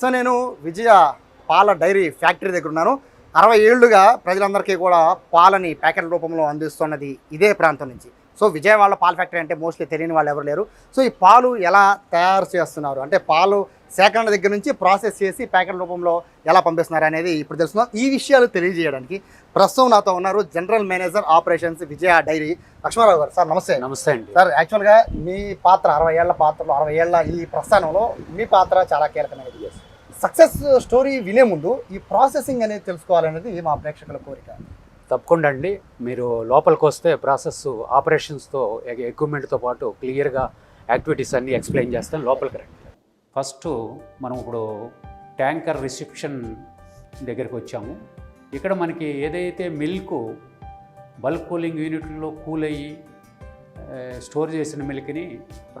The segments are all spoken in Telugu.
ప్రస్తుతం నేను విజయ పాల డైరీ ఫ్యాక్టరీ దగ్గర ఉన్నాను. అరవై ఏళ్ళుగా ప్రజలందరికీ కూడా పాలని ప్యాకెట్ రూపంలో అందిస్తున్నది ఇదే ప్రాంతం నుంచి. సో విజయవాడ పాల ఫ్యాక్టరీ అంటే మోస్ట్లీ తెలియని వాళ్ళు ఎవరు లేరు. సో ఈ పాలు ఎలా తయారు చేస్తున్నారు? అంటే పాలు సేకరణ దగ్గర నుంచి ప్రాసెస్ చేసి ప్యాకెట్ రూపంలో ఎలా పంపిస్తున్నారు అనేది ఇప్పుడు తెలుసుకుందాం. ఈ విషయాలు తెలియజేయడానికి ప్రస్తుతం నాతో ఉన్నారు general manager operations Vijaya dairy Lakshmarao garu. Sir నమస్తే. నమస్తే అండి. సార్ యాక్చువల్గా మీ పాత్ర అరవై ఏళ్ళ పాత్రలో అరవై ఏళ్ళ ఈ ప్రస్థానంలో మీ పాత్ర చాలా కీలకమైనది. సక్సెస్ స్టోరీ వినే ముందు ఈ ప్రాసెసింగ్ అనేది తెలుసుకోవాలనేది మా ప్రేక్షకుల కోరిక. తప్పకుండా అండి. మీరు లోపలికి వస్తే ప్రాసెస్ ఆపరేషన్స్తో ఎక్విప్మెంట్తో పాటు క్లియర్గా యాక్టివిటీస్ అన్నీ ఎక్స్ప్లెయిన్ చేస్తాను. లోపలికి రండి. ఫస్ట్ మనం ఇప్పుడు ట్యాంకర్ రిసెప్షన్ దగ్గరికి వచ్చాము. ఇక్కడ మనకి ఏదైతే మిల్క్ బల్క్ కూలింగ్ యూనిట్లో కూల్ అయ్యి స్టోర్ చేసిన మిల్క్ని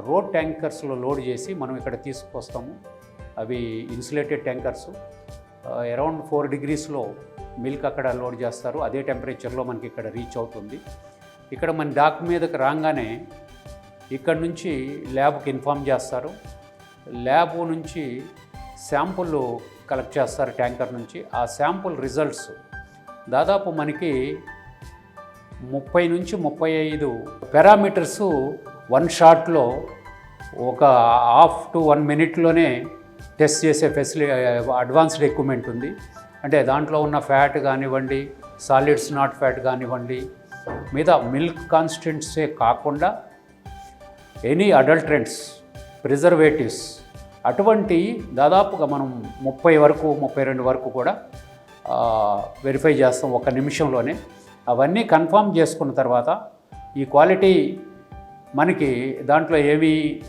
రోడ్ ట్యాంకర్స్లో లోడ్ చేసి మనం ఇక్కడ తీసుకొస్తాము. అవి ఇన్సులేటెడ్ ట్యాంకర్స్ అరౌండ్ ఫోర్ డిగ్రీస్లో మిల్క్ అక్కడ లోడ్ చేస్తారు. అదే టెంపరేచర్లో మనకి ఇక్కడ రీచ్ అవుతుంది. ఇక్కడ మన డాక్ మీదకి రాగానే ఇక్కడ నుంచి ల్యాబ్కి ఇన్ఫామ్ చేస్తారు. ల్యాబ్ నుంచి శాంపుల్ కలెక్ట్ చేస్తారు ట్యాంకర్ నుంచి. ఆ శాంపుల్ రిజల్ట్స్ దాదాపు మనకి ముప్పై నుంచి ముప్పై ఐదు పారామీటర్స్ వన్ షాట్లో ఒక హాఫ్ టు వన్ మినిట్లోనే టెస్ట్ చేసే ఫెసిలి అడ్వాన్స్డ్ ఎక్విప్మెంట్ ఉంది. అంటే దాంట్లో ఉన్న ఫ్యాట్ కానివ్వండి సాలిడ్స్ నాట్ ఫ్యాట్ కానివ్వండి మీద మిల్క్ కాన్స్టెంట్సే కాకుండా ఎనీ అడల్ట్రెంట్స్ ప్రిజర్వేటివ్స్ అటువంటి దాదాపుగా మనం ముప్పై వరకు ముప్పై రెండు వరకు కూడా వెరిఫై చేస్తాం ఒక నిమిషంలోనే. అవన్నీ కన్ఫర్మ్ చేసుకున్న తర్వాత ఈ క్వాలిటీ మనకి దాంట్లో ఏమీ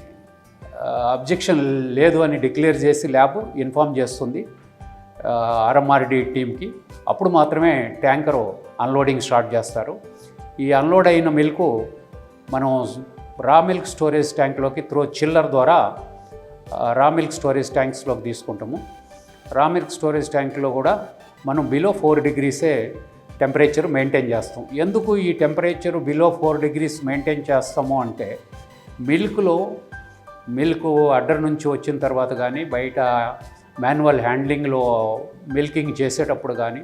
అబ్జెక్షన్ లేదు అని డిక్లేర్ చేసి ల్యాబ్ ఇన్ఫామ్ చేస్తుంది ఆర్ఎంఆర్డి టీమ్కి అప్పుడు మాత్రమే ట్యాంకరు అన్లోడింగ్ స్టార్ట్ చేస్తారు. ఈ అన్లోడ్ అయిన మిల్క్ మనం రా మిల్క్ స్టోరేజ్ ట్యాంక్లోకి త్రో చిల్లర్ ద్వారా రా మిల్క్ స్టోరేజ్ ట్యాంక్స్లోకి తీసుకుంటాము. రా మిల్క్ స్టోరేజ్ ట్యాంక్లో కూడా మనం బిలో ఫోర్ డిగ్రీసే టెంపరేచర్ మెయింటైన్ చేస్తాం. ఎందుకు ఈ temperature below four degrees maintain చేస్తాము అంటే మిల్క్లో మిల్క్ అడ్డర్ నుంచి వచ్చిన తర్వాత కానీ బయట మాన్యువల్ హ్యాండ్లింగ్లో మిల్కింగ్ చేసేటప్పుడు కానీ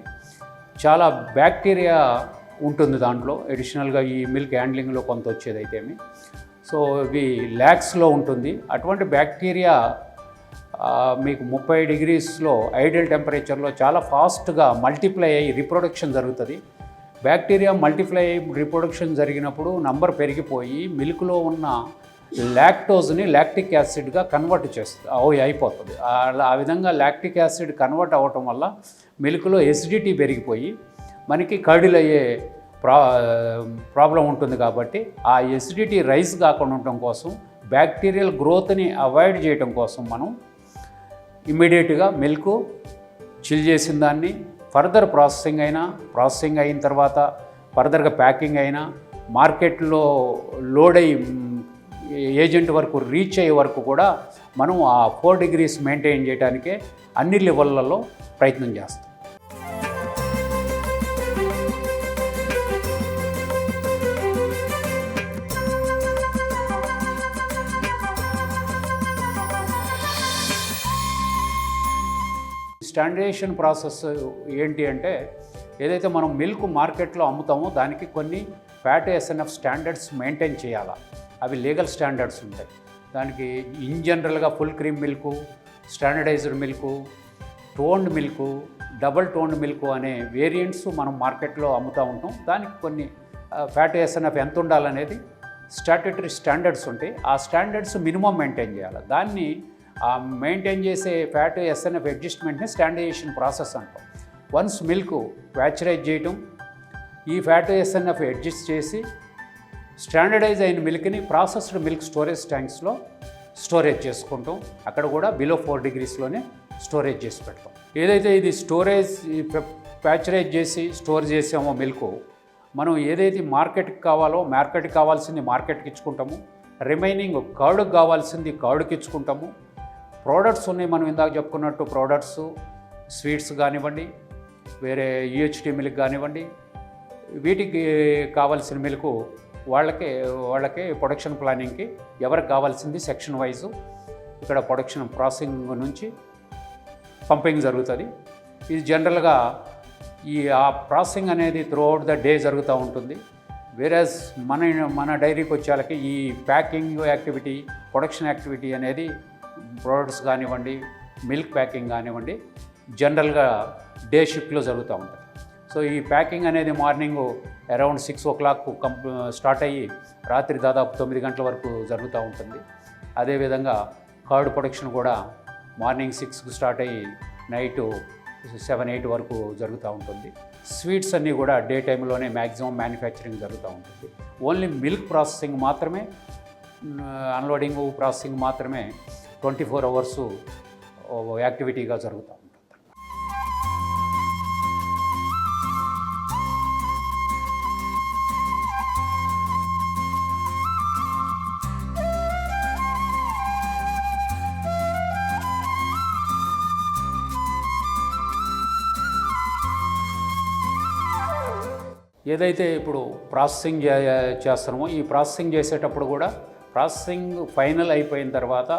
చాలా బ్యాక్టీరియా ఉంటుంది దాంట్లో. అడిషనల్గా ఈ మిల్క్ హ్యాండ్లింగ్లో కొంత వచ్చేది అయితేమి సో ఇవి ల్యాక్స్లో ఉంటుంది. అటువంటి బ్యాక్టీరియా మీకు ముప్పై డిగ్రీస్లో ఐడియల్ టెంపరేచర్లో చాలా ఫాస్ట్గా మల్టిప్లై అయ్యి రిప్రొడక్షన్ జరుగుతుంది. బ్యాక్టీరియా మల్టిప్లై అయ్యి రిప్రొడక్షన్ జరిగినప్పుడు నంబర్ పెరిగిపోయి మిల్క్లో ఉన్న లాక్టోజ్ని లాక్టిక్ యాసిడ్గా కన్వర్ట్ చేస్తుంది. అవి అయిపోతుంది. ఆ- విధంగా లాక్టిక్ యాసిడ్ కన్వర్ట్ అవ్వటం వల్ల మిల్క్లో ఎసిడిటీ పెరిగిపోయి మనకి కర్డిల్ అయ్యే ప్రా ప్రాబ్లం ఉంటుంది కాబట్టి ఆ ఎసిడిటీ రైస్ కాకుండా ఉండటం కోసం బ్యాక్టీరియల్ గ్రోత్ని అవాయిడ్ చేయటం కోసం మనం ఇమ్మీడియట్గా మిల్క్ చిల్ చేసిన దాన్ని ఫర్దర్ ప్రాసెసింగ్ అయినా ప్రాసెసింగ్ అయిన తర్వాత ఫర్దర్గా ప్యాకింగ్ అయినా మార్కెట్లో లోడ్ అయ్యి ఏజెంట్ వరకు రీచ్ అయ్యే వరకు కూడా మనం ఆ ఫోర్ డిగ్రీస్ మెయింటైన్ చేయడానికే అన్ని లెవెల్లలో ప్రయత్నం చేస్తాం. స్టాండర్డైజేషన్ ప్రాసెస్ ఏంటి అంటే ఏదైతే మనం మిల్క్ మార్కెట్లో అమ్ముతామో దానికి కొన్ని ఫ్యాట్ ఎస్ఎన్ఎఫ్ స్టాండర్డ్స్ మెయింటైన్ చేయాలా. అవి లీగల్ స్టాండర్డ్స్ ఉంటాయి. దానికి ఇన్ జనరల్గా full cream milk standardised milk toned milk double toned milk అనే వేరియంట్స్ మనం మార్కెట్లో అమ్ముతూ ఉంటాం. దానికి కొన్ని ఫ్యాట్ ఎస్ఎన్ఎఫ్ ఎంత ఉండాలనేది స్టాట్యుటరీ స్టాండర్డ్స్ ఉంటాయి. ఆ స్టాండర్డ్స్ మినిమం మెయింటైన్ చేయాలి. దాన్ని ఆ మెయింటైన్ చేసే ఫ్యాట్ ఎస్ఎన్ఎఫ్ అడ్జస్ట్మెంట్ని స్టాండర్డైజేషన్ ప్రాసెస్ అంటాం. వన్స్ మిల్క్ ప్యాచరైజ్ చేయటం ఈ ఫ్యాట్ ఎస్ఎన్ఎఫ్ అడ్జస్ట్ చేసి స్టాండర్డైజ్ అయిన మిల్క్ని ప్రాసెస్డ్ మిల్క్ స్టోరేజ్ ట్యాంక్స్లో స్టోరేజ్ చేసుకుంటాం. అక్కడ కూడా బిలో ఫోర్ డిగ్రీస్లోనే స్టోరేజ్ చేసి పెడతాం. ఏదైతే ఇది స్టోరేజ్ ప్యాచరైజ్ చేసి స్టోర్ చేసామో మిల్క్ మనం ఏదైతే మార్కెట్కి కావాలో మార్కెట్కి కావాల్సింది మార్కెట్కి ఇచ్చుకుంటాము. రిమైనింగ్ కర్డ్కి కావాల్సింది కర్డ్కి ఇచ్చుకుంటాము. ప్రోడక్ట్స్ ఉన్నాయి మనం ఇందాక చెప్పుకున్నట్టు ప్రోడక్ట్స్ స్వీట్స్ కానివ్వండి వేరే యూహెచ్టీ మిల్క్ కానివ్వండి వీటికి కావాల్సిన మిల్క్ వాళ్ళకి వాళ్ళకి ప్రొడక్షన్ ప్లానింగ్కి ఎవరికి కావాల్సింది సెక్షన్ వైజ్ ఇక్కడ ప్రొడక్షన్ ప్రాసెసింగ్ నుంచి పంపింగ్ జరుగుతుంది. ఇది జనరల్గా ఈ ఆ ప్రాసెసింగ్ అనేది త్రూ అవుట్ ద డే జరుగుతూ ఉంటుంది. వేరేస్ మన మన డైరీకి వచ్చేళ్ళకి ఈ ప్యాకింగ్ యాక్టివిటీ ప్రొడక్షన్ యాక్టివిటీ అనేది ప్రోడక్ట్స్ కానివ్వండి మిల్క్ ప్యాకింగ్ కానివ్వండి జనరల్గా డే షిఫ్ట్లో జరుగుతూ ఉంటుంది. సో ఈ ప్యాకింగ్ అనేది morning around six o'clock కంప్ స్టార్ట్ అయ్యి రాత్రి దాదాపు తొమ్మిది గంటల వరకు జరుగుతూ ఉంటుంది. అదేవిధంగా కార్డు ప్రొడక్షన్ కూడా మార్నింగ్ సిక్స్కి స్టార్ట్ అయ్యి నైటు సెవెన్ ఎయిట్ వరకు జరుగుతూ ఉంటుంది. స్వీట్స్ అన్నీ కూడా డే టైంలోనే మ్యాక్సిమం మ్యానుఫ్యాక్చరింగ్ జరుగుతూ ఉంటుంది. ఓన్లీ మిల్క్ ప్రాసెసింగ్ మాత్రమే అన్లోడింగ్ ప్రాసెసింగ్ మాత్రమే ట్వంటీ ఫోర్ అవర్సు యాక్టివిటీగా జరుగుతూ ఏదైతే ఇప్పుడు ప్రాసెసింగ్ చేస్తున్నామో ఈ ప్రాసెసింగ్ చేసేటప్పుడు కూడా ప్రాసెసింగ్ ఫైనల్ అయిపోయిన తర్వాత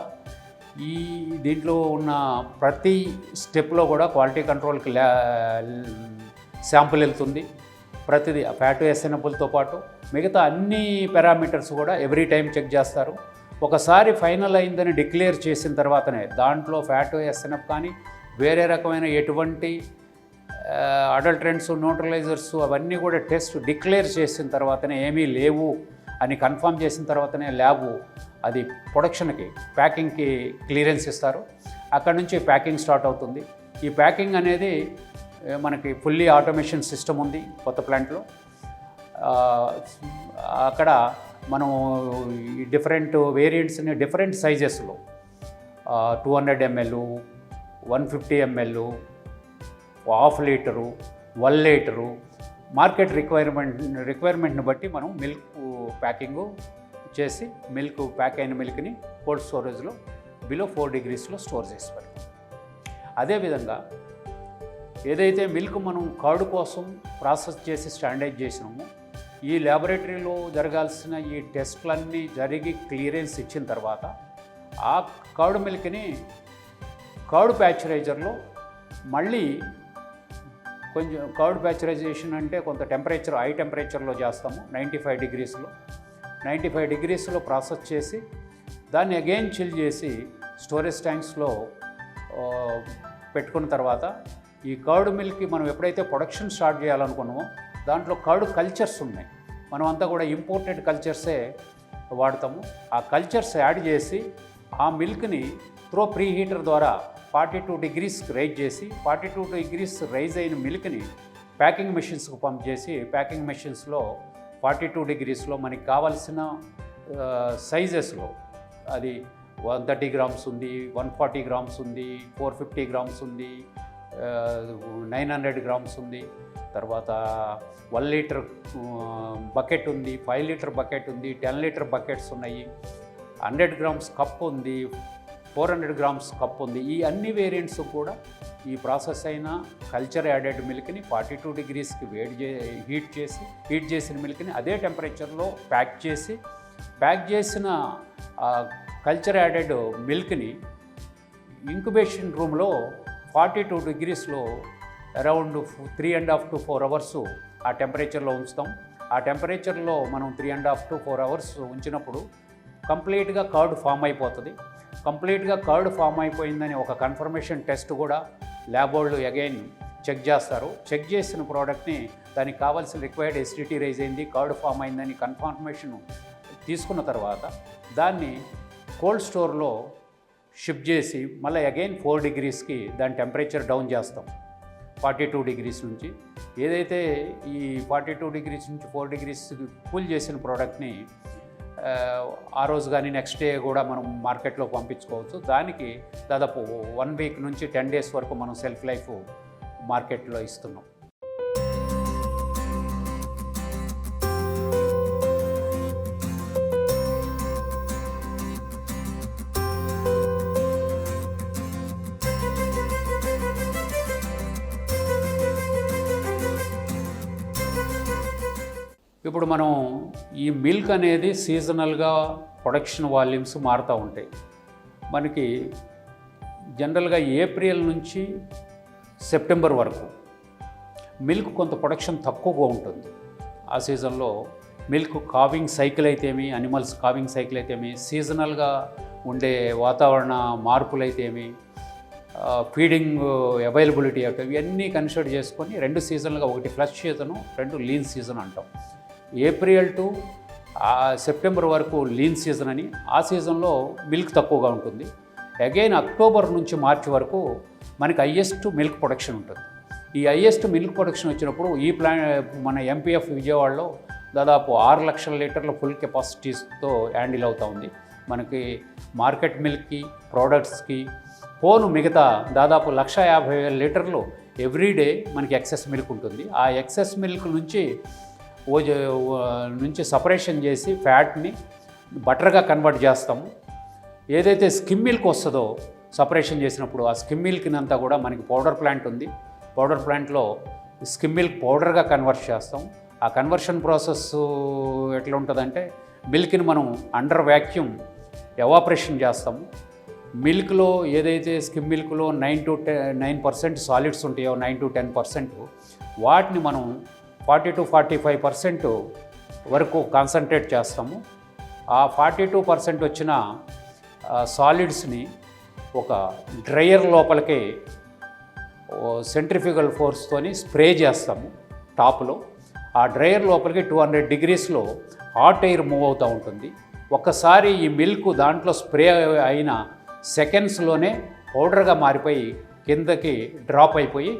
ఈ దీంట్లో ఉన్న ప్రతి స్టెప్లో కూడా క్వాలిటీ కంట్రోల్కి ల్యా శాంపుల్ వెళ్తుంది. ప్రతిదీ ఫ్యాట్ ఎస్ఎన్ఎఫ్లతో పాటు మిగతా అన్ని పారామీటర్స్ కూడా ఎవ్రీ టైం చెక్ చేస్తారు. ఒకసారి ఫైనల్ అయిందని డిక్లేర్ చేసిన తర్వాతనే దాంట్లో ఫ్యాట్ ఎస్ఎన్ఎఫ్ కానీ వేరే రకమైన ఎటువంటి అడల్ట్రెంట్స్ న్యూట్రలైజర్స్ అవన్నీ కూడా టెస్ట్ డిక్లేర్ చేసిన తర్వాతనే ఏమీ లేవు అని కన్ఫర్మ్ చేసిన తర్వాతనే ల్యాబు అది ప్రొడక్షన్కి ప్యాకింగ్కి క్లియరెన్స్ ఇస్తారు. అక్కడ నుంచి ప్యాకింగ్ స్టార్ట్ అవుతుంది. ఈ ప్యాకింగ్ అనేది మనకి ఫుల్లీ ఆటోమేషన్ సిస్టమ్ ఉంది కొత్త ప్లాంట్లో అక్కడ మనం డిఫరెంట్ వేరియంట్స్ని different సైజెస్లో two hundred ML one fifty ML half litre one litre market requirement రిక్వైర్మెంట్ని బట్టి మనం మిల్క్ ప్యాకింగు చేసి మిల్క్ ప్యాక్ అయిన మిల్క్ని కోల్డ్ స్టోరేజ్లో బిలో ఫోర్ డిగ్రీస్లో స్టోర్ చేసి పెడతాం. అదేవిధంగా ఏదైతే మిల్క్ మనం కార్డు కోసం ప్రాసెస్ చేసి స్టాండర్డ్ చేసినామో ఈ ల్యాబొరేటరీలో జరగాల్సిన ఈ టెస్ట్లన్నీ జరిగి క్లియరెన్స్ ఇచ్చిన తర్వాత ఆ కర్డ్ మిల్క్ని కర్డ్ ప్యాచరైజర్లో మళ్ళీ కొంచెం కర్డ్ ప్యాచరైజేషన్ అంటే కొంత టెంపరేచర్ హై టెంపరేచర్లో చేస్తాము నైంటీ ఫైవ్ డిగ్రీస్లో నైంటీ ఫైవ్ డిగ్రీస్లో ప్రాసెస్ చేసి దాన్ని అగైన్ చిల్ చేసి స్టోరేజ్ ట్యాంక్స్లో పెట్టుకున్న తర్వాత ఈ కర్డ్ మిల్క్కి మనం ఎప్పుడైతే ప్రొడక్షన్ స్టార్ట్ చేయాలనుకున్నామో దాంట్లో కర్డ్ కల్చర్స్ ఉన్నాయి. మనం అంతా కూడా ఇంపోర్టెడ్ కల్చర్సే వాడతాము. ఆ కల్చర్స్ యాడ్ చేసి ఆ మిల్క్ని త్రో ప్రీ హీటర్ ద్వారా ఫార్టీ టూ డిగ్రీస్ రైజ్ చేసి ఫార్టీ టూ డిగ్రీస్ రైజ్ అయిన మిల్క్ని ప్యాకింగ్ మెషిన్స్కు పంప్ చేసి ప్యాకింగ్ మెషిన్స్లో ఫార్టీ టూ డిగ్రీస్లో మనకి కావాల్సిన సైజెస్లో అది వన్ థర్టీ గ్రామ్స్ ఉంది వన్ ఫార్టీ గ్రామ్స్ ఉంది ఫోర్ ఫిఫ్టీ గ్రామ్స్ ఉంది నైన్ హండ్రెడ్ గ్రామ్స్ ఉంది. తర్వాత వన్ లీటర్ బకెట్ ఉంది ఫైవ్ లీటర్ బకెట్ ఉంది టెన్ లీటర్ బకెట్స్ ఉన్నాయి. హండ్రెడ్ గ్రామ్స్ కప్ ఉంది ఫోర్ హండ్రెడ్ గ్రామ్స్ కప్ ఉంది. ఈ అన్ని వేరియంట్స్ కూడా ఈ ప్రాసెస్ అయిన కల్చర్ యాడెడ్ మిల్క్ని ఫార్టీ టూ డిగ్రీస్కి వేడి చే హీట్ చేసి హీట్ చేసిన మిల్క్ని అదే టెంపరేచర్లో ప్యాక్ చేసి ప్యాక్ చేసిన కల్చర్ యాడెడ్ మిల్క్ని ఇంక్యుబేషన్ రూమ్లో forty two డిగ్రీస్లో around three and half to four hours ఆ టెంపరేచర్లో ఉంచుతాం. ఆ టెంపరేచర్లో మనం three and half to four hours ఉంచినప్పుడు కంప్లీట్గా కర్డ్ ఫామ్ అయిపోతుంది. కంప్లీట్గా కర్డ్ ఫామ్ అయిపోయిందని ఒక కన్ఫర్మేషన్ టెస్ట్ కూడా ల్యాబ్ వాళ్ళు అగైన్ చెక్ చేస్తారు. చెక్ చేసిన ప్రోడక్ట్ని దానికి కావాల్సిన రిక్వైర్డ్ ఎసిడిటీ రైజ్ అయింది కర్డ్ ఫామ్ అయిందని కన్ఫర్మేషన్ తీసుకున్న తర్వాత దాన్ని కోల్డ్ స్టోర్లో షిఫ్ట్ చేసి మళ్ళీ అగైన్ ఫోర్ డిగ్రీస్కి దాని టెంపరేచర్ డౌన్ చేస్తాం. ఫార్టీ టూ డిగ్రీస్ నుంచి. ఏదైతే ఈ ఫార్టీ టూ డిగ్రీస్ నుంచి ఫోర్ డిగ్రీస్ కూల్ చేసిన ప్రోడక్ట్ని ఆ, రోజు కానీ నెక్స్ట్ డే కూడా మనం మార్కెట్లో పంపించుకోవచ్చు. దానికి దాదాపు వన్ వీక్ నుంచి టెన్ డేస్ వరకు మనం సెల్ఫ్ లైఫ్ మార్కెట్లో ఇస్తున్నాం. ఇప్పుడు మనం ఈ మిల్క్ అనేది సీజనల్గా ప్రొడక్షన్ వాల్యూమ్స్ మారుతూ ఉంటాయి. మనకి జనరల్గా ఏప్రిల్ నుంచి సెప్టెంబర్ వరకు మిల్క్ కొంత ప్రొడక్షన్ తక్కువగా ఉంటుంది. ఆ సీజన్లో మిల్క్ కావింగ్ సైకిల్ అయితేమి అనిమల్స్ కావింగ్ సైకిల్ అయితేమి సీజనల్గా ఉండే వాతావరణ మార్పులు అయితేమి ఫీడింగ్ అవైలబిలిటీ అవుతాయి ఇవన్నీ కన్సిడర్ చేసుకొని రెండు సీజన్లుగా ఒకటి ఫ్లష్ సీజను రెండు లీన్ సీజన్ అంటాం. ఏప్రిల్ టు సెప్టెంబర్ వరకు లీన్ సీజన్ అని. ఆ సీజన్లో మిల్క్ తక్కువగా ఉంటుంది. అగైన్ అక్టోబర్ నుంచి మార్చి వరకు మనకి హయ్యెస్ట్ మిల్క్ ప్రొడక్షన్ ఉంటుంది. ఈ హయ్యెస్ట్ మిల్క్ ప్రొడక్షన్ వచ్చినప్పుడు ఈ ప్లాన్ మన ఎంపీఎఫ్ విజయవాడలో దాదాపు ఆరు లక్షల లీటర్ల ఫుల్ కెపాసిటీస్తో హ్యాండిల్ అవుతూ ఉంది. మనకి మార్కెట్ మిల్క్కి ప్రోడక్ట్స్కి పోను మిగతా దాదాపు లక్ష యాభై వేల లీటర్లు ఎవ్రీడే మనకి ఎక్సెస్ మిల్క్ ఉంటుంది. ఆ ఎక్సెస్ మిల్క్ నుంచి ఓజ నుంచి సపరేషన్ చేసి ఫ్యాట్ని బటర్గా కన్వర్ట్ చేస్తాము. ఏదైతే స్కిమ్ మిల్క్ వస్తుందో సపరేషన్ చేసినప్పుడు ఆ స్కిమ్ మిల్క్నంతా కూడా మనకి పౌడర్ ప్లాంట్ ఉంది. పౌడర్ ప్లాంట్లో స్కిమ్ మిల్క్ పౌడర్గా కన్వర్ట్ చేస్తాం. ఆ కన్వర్షన్ ప్రాసెస్ ఎట్లా ఉంటుందంటే మిల్క్ని మనం అండర్ వ్యాక్యూమ్ ఎవాపరేషన్ చేస్తాము. మిల్క్లో ఏదైతే skim మిల్క్లో nine to ten nine percent solids ఉంటాయో నైన్ టు టెన్ పర్సెంట్ వాటిని మనం forty to forty five percent వరకు కాన్సన్ట్రేట్ చేస్తాము. ఆ ఫార్టీ టూ పర్సెంట్ వచ్చిన సాలిడ్స్ని ఒక డ్రయర్ లోపలికి సెంట్రిఫికల్ ఫోర్స్తోని స్ప్రే చేస్తాము టాప్లో. ఆ డ్రయర్ లోపలికి టూ హండ్రెడ్ డిగ్రీస్లో హాట్ ఎయిర్ మూవ్ అవుతూ ఉంటుంది. ఒక్కసారి ఈ మిల్క్ దాంట్లో స్ప్రే అయిన సెకండ్స్లోనే పౌడర్గా మారిపోయి కిందకి డ్రాప్ అయిపోయి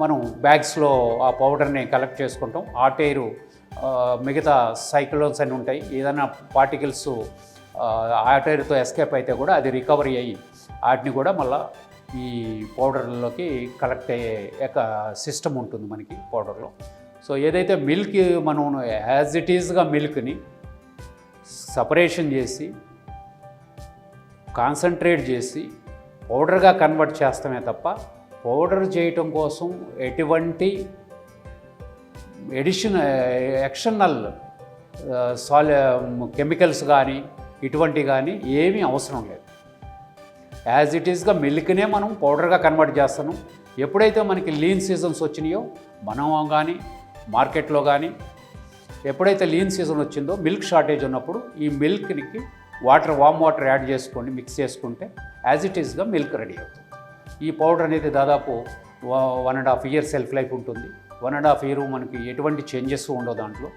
మనం బ్యాగ్స్లో ఆ పౌడర్ని కలెక్ట్ చేసుకుంటాం. హాట్ ఎయిర్ మిగతా సైక్లోన్స్ అని ఉంటాయి. ఏదైనా పార్టికల్స్ హాట్ టైర్తో ఎస్కేప్ అయితే కూడా అది రికవరీ అయ్యి వాటిని కూడా మళ్ళీ ఈ పౌడర్లోకి కలెక్ట్ అయ్యే ఒక సిస్టమ్ ఉంటుంది మనకి పౌడర్లో. సో ఏదైతే మిల్క్ మనం యాజ్ ఇట్ ఈజ్గా మిల్క్ని సపరేషన్ చేసి కాన్సన్ట్రేట్ చేసి పౌడర్గా కన్వర్ట్ చేస్తామే తప్ప పౌడర్ చేయటం కోసం ఎటువంటి ఎడిషన్ ఎక్షనల్ సాల్ కెమికల్స్ కానీ ఇటువంటి కానీ ఏమీ అవసరం లేదు. యాజ్ ఇట్ ఈస్గా మిల్క్నే మనం పౌడర్గా కన్వర్ట్ చేస్తున్నాం ఎప్పుడైతే మనకి లీన్ సీజన్స్ వచ్చినాయో మనం కానీ మార్కెట్లో కానీ ఎప్పుడైతే లీన్ సీజన్ వచ్చిందో మిల్క్ షార్టేజ్ ఉన్నప్పుడు ఈ మిల్క్కి వాటర్ వామ్ వాటర్ యాడ్ చేసుకోండి మిక్స్ చేసుకుంటే యాజ్ ఇట్ ఈస్గా మిల్క్ రెడీ అవుతుంది. ఈ పౌడర్ అనేది దాదాపు one and half year self life ఉంటుంది. వన్ అండ్ హాఫ్ ఇయర్ మనకి ఎటువంటి చేంజెస్ ఉండవు దాంట్లో.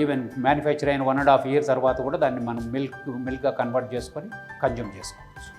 ఈవెన్ మ్యానుఫ్యాక్చర్ అయిన వన్ అండ్ హాఫ్ ఇయర్ తర్వాత కూడా దాన్ని మనం మిల్క్ మిల్క్గా కన్వర్ట్ చేసుకొని కన్జ్యూమ్ చేసుకోవచ్చు.